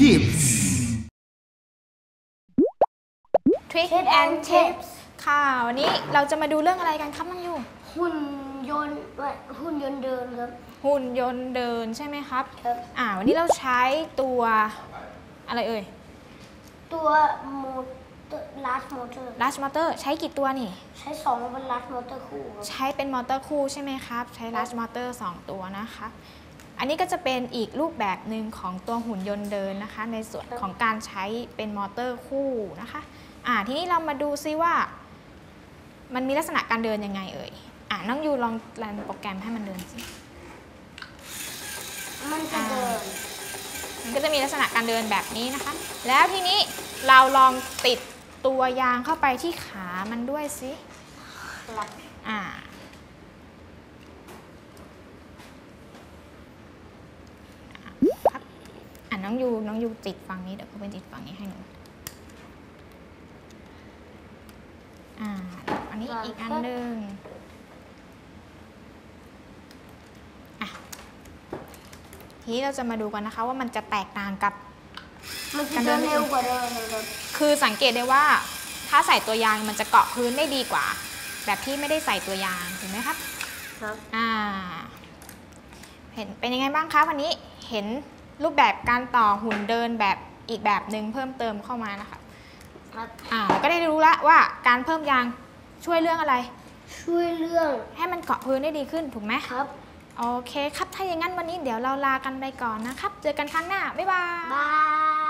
tips Trick and tips ค่ะ วันนี้เราจะมาดูเรื่องอะไรกันครับมังยูหุ่นยนต์หุ่นยนต์เดินครับ หุ่นยนต์เดินใช่ไหมครับครับ อ่า วันนี้เราใช้ตัวอะไรเอ่ย ตัวมโมเตอร์ลัสมอเตอร์ Large Motor ใช้กี่ตัวนี่ ใช้สองเป็นลัสมอเตอร์คู่ใช้เป็นมอเตอร์คู่ใช่ไหมครับ ใช้ Large Motor 2 ตัวนะคะ อันนี้ก็จะเป็นอีกรูปแบบหนึ่งของตัวหุ่นยนต์เดินนะคะ ในส่วนของการใช้เป็นมอเตอร์คู่นะคะอ่าทีนี้เรามาดูซิว่า มันมีลักษณะการเดินยังไงเอ่ยอ่าน้องยูลองรันโปรแกรมให้มันเดินสิมันจะเดินมันก็จะมีลักษณะการเดินแบบนี้นะคะ แล้วทีนี้เราลองติดตัวยางเข้าไปที่ขามันด้วยสิครับอ่า ครับอะ น้องยูน้องยูติดฝั่งนี้เดี๋ยวเขาเป็นติดฝั่งนี้ให้หนูอ่าอันนี้อีกอันหนึ่งอะทีนี้เราจะมาดูกันนะคะว่ามันจะแตกต่างกับมันจะเดินเร็วกว่าเดินเลยครับคือสังเกตได้ว่าถ้าใส่ตัวยางมันจะเกาะพื้นได้ดีกว่า แบบที่ไม่ได้ใส่ตัวยางถูกไหมครับครับอ่า เห็นเป็นยังไงบ้างคะวันนี้เห็น รูปแบบการต่อหุ่นเดินแบบอีกแบบหนึ่งเพิ่มเติมเข้ามานะคะครับอ่าแล้วก็ได้รู้แล้วว่าการเพิ่มยางช่วยเรื่องอะไร ช่วยเรื่องให้มันเกาะพื้นได้ดีขึ้นถูกไหมครับ โอเคครับถ้าอย่างนั้นวันนี้เดี๋ยวเราลากันไปก่อนนะครับ เจอกันครั้งหน้า บ๊ายบาย บาย